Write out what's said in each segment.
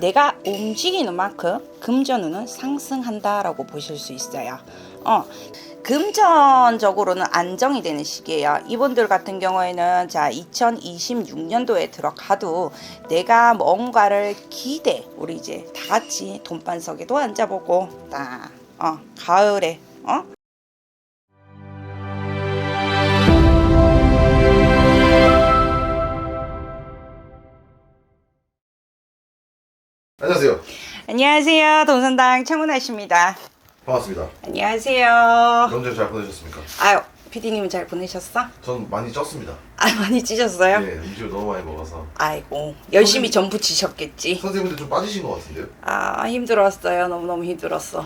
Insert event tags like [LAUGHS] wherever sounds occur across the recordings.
내가 움직이는 만큼 금전운은 상승한다라고 보실 수 있어요. 어, 금전적으로는 안정이 되는 시기예요. 이분들 같은 경우에는 자 2026년도에 들어가도 내가 뭔가를 기대 우리 이제 다 같이 돈반석에도 앉아보고 딱 어, 가을에 어 안녕하세요. 안녕하세요 돈선당 창문아 씨입니다. 반갑습니다. 안녕하세요. 명절 잘 보내셨습니까? 아유 피디님은 잘 보내셨어? 전 많이 쪘습니다. 아 많이 찢었어요? 네, 음식을 너무 많이 먹어서. 아이고 열심히 전 부치셨겠지. 선생님들 좀 빠지신 것 같은데요? 아 힘들었어요. 너무 너무 힘들었어.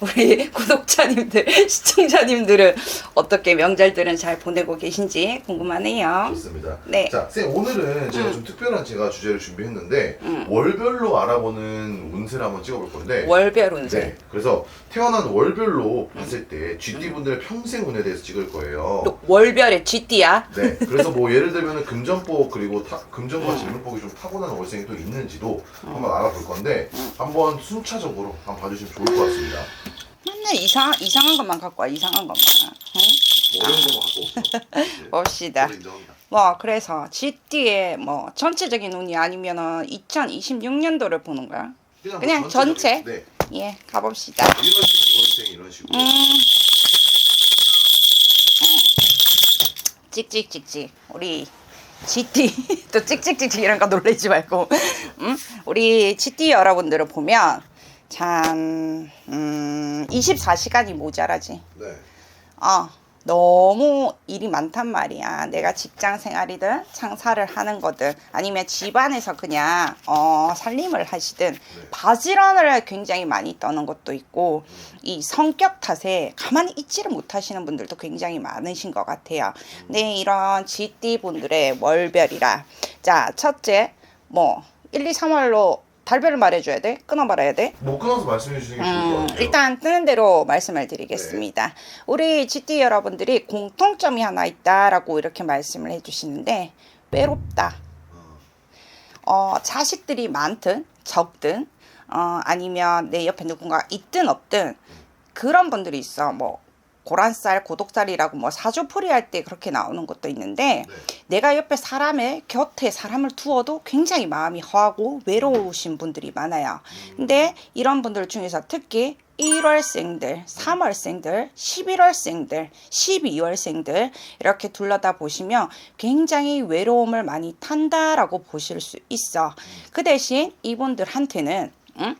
우리 [LAUGHS] 구독자님들, [LAUGHS] 시청자님들은 어떻게 명절들은 잘 보내고 계신지 궁금하네요. 좋습니다. 네. 자, 쌤 오늘은 제가 음. 좀 특별한 제가 주제를 준비했는데 음. 월별로 알아보는 운세를 한번 찍어볼 건데. 월별 운세. 네. 그래서 태어난 월별로 봤을 때 GT 분들의 평생 운에 대해서 찍을 거예요. 월별의 GT야. 네. 그래서 뭐 [LAUGHS] 예를 들면 금전복 그리고 다, 금전과 질문복이 좀 타고난 월생이 또 있는지도 한번 알아볼 건데 한번 순차적으로 한번 봐주시면 좋을 것 같습니다. 맨날 이상 이상한 것만 갖고 와. 이상한 것만. 응? 어려운 거 갖고 오시죠. [LAUGHS] 봅시다. 인정합니다. 뭐 그래서 GT의 뭐 전체적인 운이 아니면은 2026년도를 보는 거야. 그냥 뭐 전체? 전체적인- 네. 예, 가봅시다. 이런 식으로 월생 이런 식으로. 음. 찍찍찍찍 우리 GT [LAUGHS] 또 찍찍찍찍 이런 거 놀라지 말고 음? 우리 GT 여러분들을 보면 참 음, 24시간이 모자라지 네. 어, 너무 일이 많단 말이야. 내가 직장 생활이든 장사를 하는 거든 아니면 집안에서 그냥 어, 살림을 하시든 바지런을 굉장히 많이 떠는 것도 있고 이 성격 탓에 가만히 있지를 못하시는 분들도 굉장히 많으신 것 같아요. 네, 이런 GD 분들의 월별이라 자 첫째 뭐 1, 2, 3월로 달별을 말해줘야 돼? 끊어 말아야 돼? 못 끊어서 말씀해 주시는 게 좋을 것 음, 같아요. 일단 뜨는 대로 말씀을 드리겠습니다. 우리 GT 여러분들이 공통점이 하나 있다라고 이렇게 말씀을 해주시는데 외롭다. 어, 자식들이 많든 적든 어, 아니면 내 옆에 누군가 있든 없든 그런 분들이 있어. 뭐 고란쌀, 고독살이라고 뭐 사주풀이 할 때 그렇게 나오는 것도 있는데 네. 내가 옆에 사람의 곁에 사람을 두어도 굉장히 마음이 허하고 외로우신 분들이 많아요. 근데 이런 분들 중에서 특히 1월생들, 3월생들, 11월생들, 12월생들 이렇게 둘러다 보시면 굉장히 외로움을 많이 탄다라고 보실 수 있어. 그 대신 이분들한테는 응?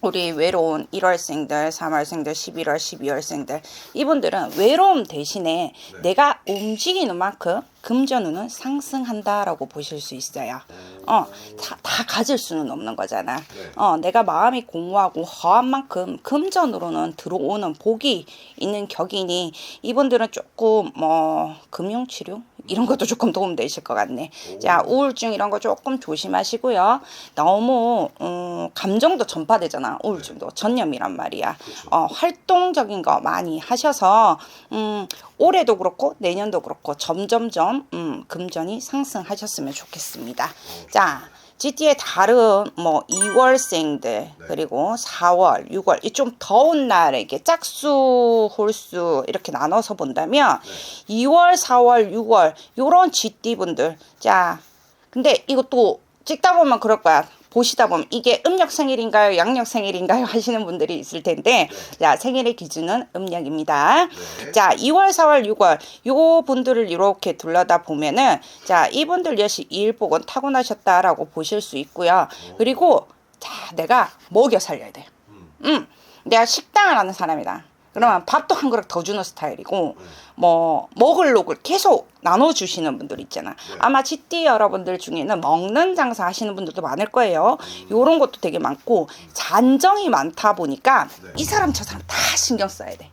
우리 외로운 1월생들, 3월생들, 11월, 12월생들 이분들은 외로움 대신에 네. 내가 움직이는 만큼 금전운은 상승한다라고 보실 수 있어요. 어, 다, 다 가질 수는 없는 거잖아. 네. 어, 내가 마음이 공허하고 허한 만큼 금전으로는 들어오는 복이 있는 격이니 이분들은 조금 뭐 금융치료 이런 것도 조금 도움되실 것 같네. 자, 우울증 이런 거 조금 조심하시고요. 너무 음, 감정도 전파되잖아. 우울증도 전염이란 말이야. 그렇죠. 어, 활동적인 거 많이 하셔서 음, 올해도 그렇고 내년도 그렇고 점점점 음, 금전이 상승하셨으면 좋겠습니다. 자, GT의 다른 뭐 2월생들 그리고 4월, 6월 이 좀 더운 날에 이렇게 짝수, 홀수 이렇게 나눠서 본다면 2월, 4월, 6월 요런 GT 분들. 자, 근데 이것도 찍다 보면 그럴 거야. 보시다 보면 이게 음력 생일인가요, 양력 생일인가요 [LAUGHS] 하시는 분들이 있을 텐데 자 생일의 기준은 음력입니다. 네. 자 2월, 4월, 6월 요 분들을 이렇게 둘러다 보면은 자 이분들 역시 일복은 타고나셨다라고 보실 수 있고요. 그리고 자 내가 먹여 살려야 돼. 음, 내가 식당을 하는 사람이다. 그러면 밥도 한 그릇 더 주는 스타일이고 뭐 먹을 녹을 계속 나눠주시는 분들 있잖아. 아마 GT 여러분들 중에는 먹는 장사 하시는 분들도 많을 거예요. 요런 것도 되게 많고 잔정이 많다 보니까 이 사람 저 사람 다 신경 써야 돼.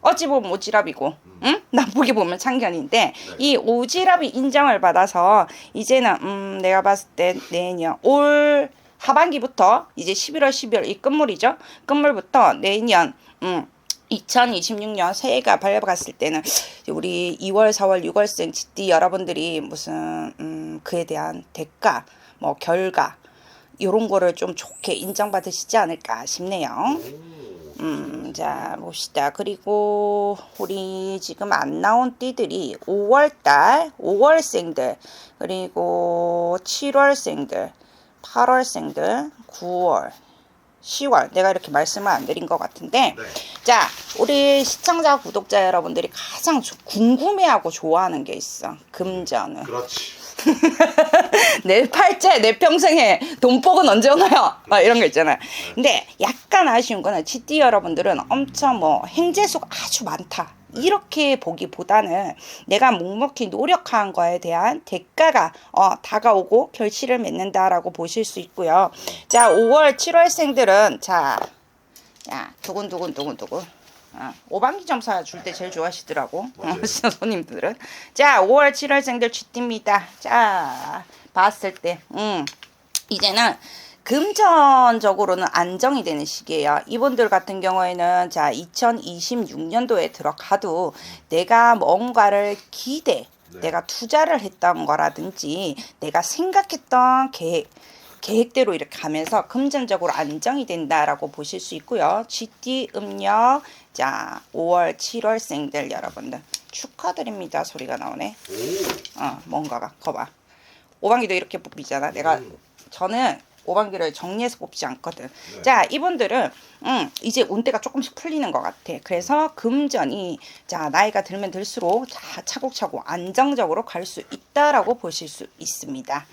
어찌 보면 오지랖이고, 응? 나쁘게 보면 참견인데 이 오지랖이 인정을 받아서 이제는 음 내가 봤을 때 내년 올 하반기부터 이제 11월 12월 이 끝물이죠. 끝물부터 내년 음 2026년 새해가 밝아갔을 때는 우리 2월, 4월, 6월생 GT 여러분들이 무슨 음, 그에 대한 대가, 뭐 결과 이런 거를 좀 좋게 인정받으시지 않을까 싶네요. 오. 음, 자, 봅시다. 그리고 우리 지금 안 나온 띠들이 5월달, 5월생들, 그리고 7월생들, 8월생들, 9월, 10월. 내가 이렇게 말씀을 안 드린 것 같은데, 네. 자, 우리 시청자, 구독자 여러분들이 가장 조- 궁금해하고 좋아하는 게 있어. 금전은. 그렇지. [LAUGHS] 내 팔째, 내 평생에 돈복은 언제 오나요? 막 이런 거 있잖아요. 근데 약간 아쉬운 거는 GT 여러분들은 엄청 뭐 행재수가 아주 많다. 이렇게 보기보다는 내가 묵묵히 노력한 거에 대한 대가가 어, 다가오고 결실을 맺는다라고 보실 수 있고요. 자, 5월, 7월생들은 자, 야, 두근두근 두근두근. 어, 오방기 점사 줄 때 제일 좋아하시더라고. 어, 손님들은. 자, 5월, 7월생들 쥐띠입니다. 자, 봤을 때, 음, 이제는 금전적으로는 안정이 되는 시기예요. 이분들 같은 경우에는 자, 2026년도에 들어가도 내가 뭔가를 기대, 네. 내가 투자를 했던 거라든지 내가 생각했던 계획, 계획대로 이렇게 가면서 금전적으로 안정이 된다라고 보실 수 있고요. GT 음력 자 5월 7월생들 여러분들 축하드립니다 소리가 나오네. 오. 어 뭔가가 거봐. 오방기도 이렇게 뽑히잖아. 내가 음. 저는 오방기를 정리해서 뽑지 않거든. 네. 자 이분들은 음, 이제 운대가 조금씩 풀리는 것 같아. 그래서 금전이 자 나이가 들면 들수록 자 차곡차곡 안정적으로 갈 수 있다라고 보실 수 있습니다.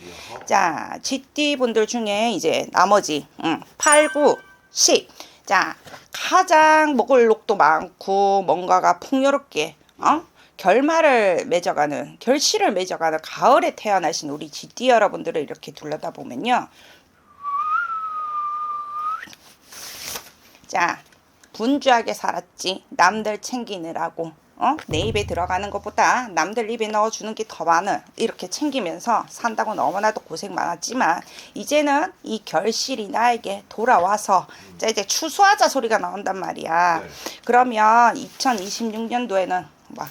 자, GT 분들 중에 이제 나머지 음, 8, 9, 10. 자, 가장 먹을 녹도 많고 뭔가가 풍요롭게 어? 결말을 맺어가는 결실을 맺어가는 가을에 태어나신 우리 GT 여러분들을 이렇게 둘러다 보면요. 자, 분주하게 살았지. 남들 챙기느라고. 어? 내 입에 들어가는 것보다 남들 입에 넣어주는 게 더 많은 이렇게 챙기면서 산다고 너무나도 고생 많았지만 이제는 이 결실이 나에게 돌아와서 자 이제 추수하자 소리가 나온단 말이야. 네. 그러면 2026년도에는 막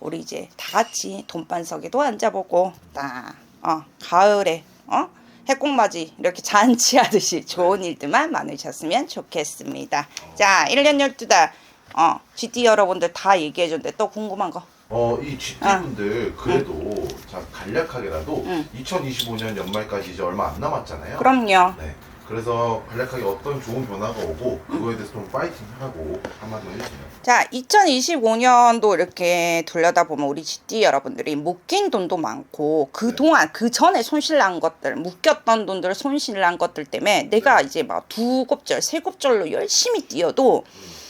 우리 이제 다 같이 돈반석에도 앉아보고 딱 어, 가을에 어? 해콩맞이 이렇게 잔치하듯이 좋은 일들만 많으셨으면 좋겠습니다. 자, 1년 12달 어, GT 여러분들 다 얘기해 줬는데 또 궁금한 거. 어, 이 GT 분들 그래도 자 간략하게라도 응. 2025년 연말까지 이제 얼마 안 남았잖아요. 그럼요. 네. 그래서 간략하게 어떤 좋은 변화가 오고 그거에 대해서 좀 파이팅하고 한마디 해주세요. 자, 2025년도 이렇게 돌려다보면 우리 GT 여러분들이 묶인 돈도 많고 그동안 그 전에 손실난 것들, 묶였던 돈들 손실난 것들 때문에 내가 이제 막 두 곱절, 세 곱절로 열심히 뛰어도 음,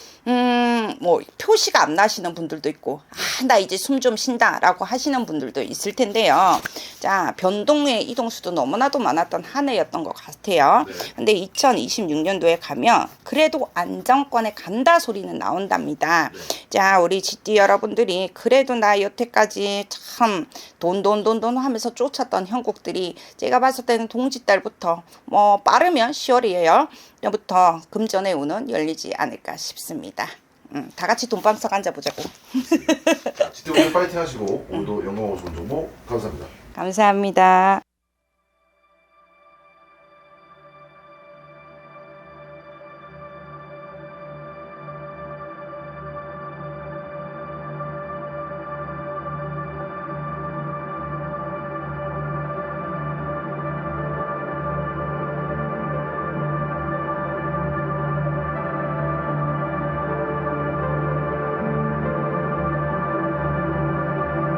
뭐, 표시가 안 나시는 분들도 있고, 아, 나 이제 숨 좀 쉰다 라고 하시는 분들도 있을 텐데요. 자, 변동의 이동수도 너무나도 많았던 한 해였던 것 같아요. 네. 근데 2026년도에 가면 그래도 안정권에 간다 소리는 나온답니다. 자, 우리 GT 여러분들이 그래도 나 여태까지 참 돈 돈 돈 돈 하면서 쫓았던 형국들이 제가 봤을 때는 동짓달부터 뭐 빠르면 10월이에요. 부터 금전의 운은 열리지 않을까 싶습니다. 음, 다 같이 돈밤석 앉아보자고. [LAUGHS] 자, 분들 파이팅 하시고 오늘도 영광으로 좋은 정보 감사합니다. 감사합니다.